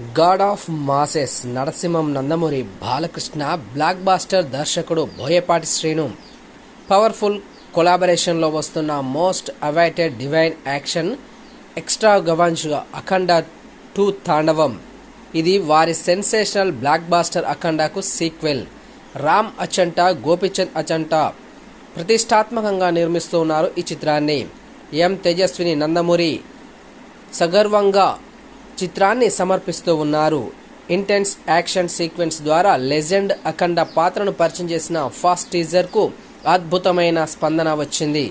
God of masses Narasimham Nandamuri Balakrishna blockbuster దర్శకుడు Boyapati Srinu. Powerful కొలాబరేషన్లో వస్తున్న మోస్ట్ అవైటెడ్ డివైన్ యాక్షన్ ఎక్స్ట్రా గవాన్స్గా అఖండ టూ తాండవం. ఇది వారి సెన్సేషనల్ బ్లాక్ బాస్టర్ అఖండాకు సీక్వెల్. రామ్ అచంటా గోపిచంద్ అచంటా ప్రతిష్టాత్మకంగా నిర్మిస్తున్నారు ఈ చిత్రాన్ని. ఎం. తేజస్విని నందమూరి. సగర్వంగా చిత్రాన్ని సమర్పిస్తూ ఉన్నారు. ఇంటెన్స్ యాక్షన్ సీక్వెన్స్ ద్వారా లెజెండ్ అఖండ పాత్రను పరిచయం చేసిన ఫాస్ట్ టీజర్కు అద్భుతమైన స్పందన వచ్చింది.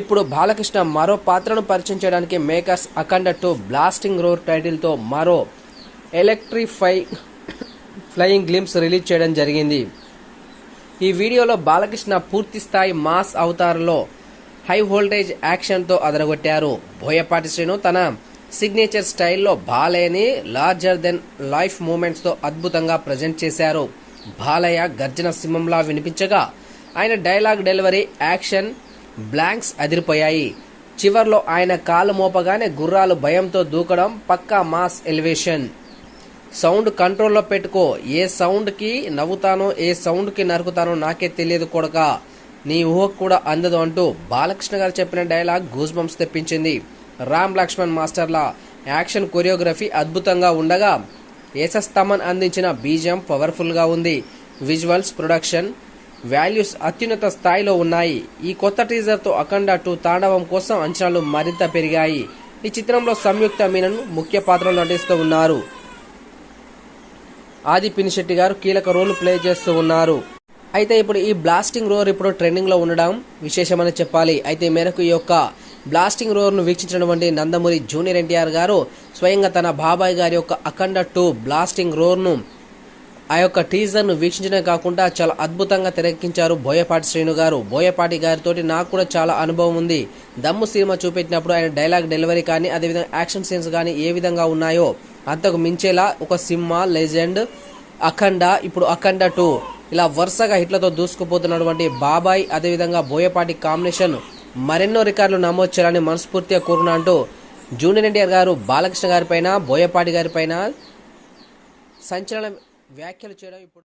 ఇప్పుడు బాలకృష్ణ మరో పాత్రను పరిచయం చేయడానికి makers Akhanda two blasting roar టైటిల్తో మరో ఎలక్ట్రిఫై ఫ్లయింగ్ గ్లిమ్స్ రిలీజ్ చేయడం జరిగింది. ఈ వీడియోలో బాలకృష్ణ పూర్తి స్థాయి మాస్ అవతారంలో హై వోల్టేజ్ యాక్షన్తో అదరగొట్టారు. బోయపాటి శ్రీను తన సిగ్నేచర్ స్టైల్లో బాలయ్యని లార్జర్ దెన్ లైఫ్ మూమెంట్స్తో అద్భుతంగా ప్రజెంట్ చేశారు. బాలయ్య గర్జన సింహంలా వినిపించగా ఆయన డైలాగ్ డెలివరీ యాక్షన్ బ్లాంక్స్ అదిరిపోయాయి. చివర్లో ఆయన కాలు మోపగానే గుర్రాలు భయంతో దూకడం పక్కా మాస్ ఎలివేషన్. సౌండ్ కంట్రోల్లో పెట్టుకో ఏ సౌండ్కి నవ్వుతానో ఏ సౌండ్కి నరుకుతానో నాకే తెలియదు కొడక. నీ ఊహకు కూడా అందదు అంటూ బాలకృష్ణ గారు చెప్పిన డైలాగ్ గూస్ బంప్స్ తెప్పించింది. రామ్ లక్ష్మణ్ మాస్టర్ల యాక్షన్ కొరియోగ్రఫీ అద్భుతంగా ఉండగా ఏసస్ తమన్ అందించిన బీజం పవర్ఫుల్గా ఉంది. విజువల్స్ ప్రొడక్షన్ వాల్యూస్ అత్యున్నత స్థాయిలో ఉన్నాయి. ఈ కొత్త టీజర్తో అఖండ టూ తాండవం కోసం అంచనాలు మరింత పెరిగాయి. ఈ చిత్రంలో సంయుక్త మీనన్ ముఖ్య పాత్రలో నటిస్తూ ఉన్నారు. ఆది పినిశెట్టి గారు కీలక రోల్ ప్లే చేస్తూ ఉన్నారు. అయితే ఇప్పుడు ఈ బ్లాస్టింగ్ రోర్ ఇప్పుడు ట్రెండింగ్లో ఉండడం విశేషమని చెప్పాలి. అయితే మేరకు ఈ యొక్క బ్లాస్టింగ్ రోర్ను వీక్షించినటువంటి నందమూరి జూనియర్ ఎన్టీఆర్ గారు స్వయంగా తన బాబాయ్ గారి యొక్క అఖండ టూ బ్లాస్టింగ్ రోర్ను ఆ యొక్క టీజర్ను వీక్షించడమే కాకుండా చాలా అద్భుతంగా తెరకెక్కించారు బోయపాటి శ్రీను గారు. బోయపాటి గారితోటి నాకు కూడా చాలా అనుభవం ఉంది. దమ్ము సినిమా చూపెట్టినప్పుడు ఆయన డైలాగ్ డెలివరీ కానీ అదేవిధంగా యాక్షన్ సీన్స్ కానీ ఏ విధంగా ఉన్నాయో అంతకు మించేలా ఒక సినిమా లెజెండ్ అఖండ ఇప్పుడు అఖండ టూ ఇలా వరుసగా హిట్లతో దూసుకుపోతున్నటువంటి బాబాయ్ అదేవిధంగా బోయపాటి కాంబినేషన్ మరెన్నో రికార్డులు నమోదు చేయాలని మనస్ఫూర్తిగా కోరుకున్నా అంటూ జూనియర్ ఎన్టీఆర్ గారు బాలకృష్ణ గారిపైన బోయపాటి గారిపైన సంచలన వ్యాఖ్యలు చేయడం ఇప్పుడు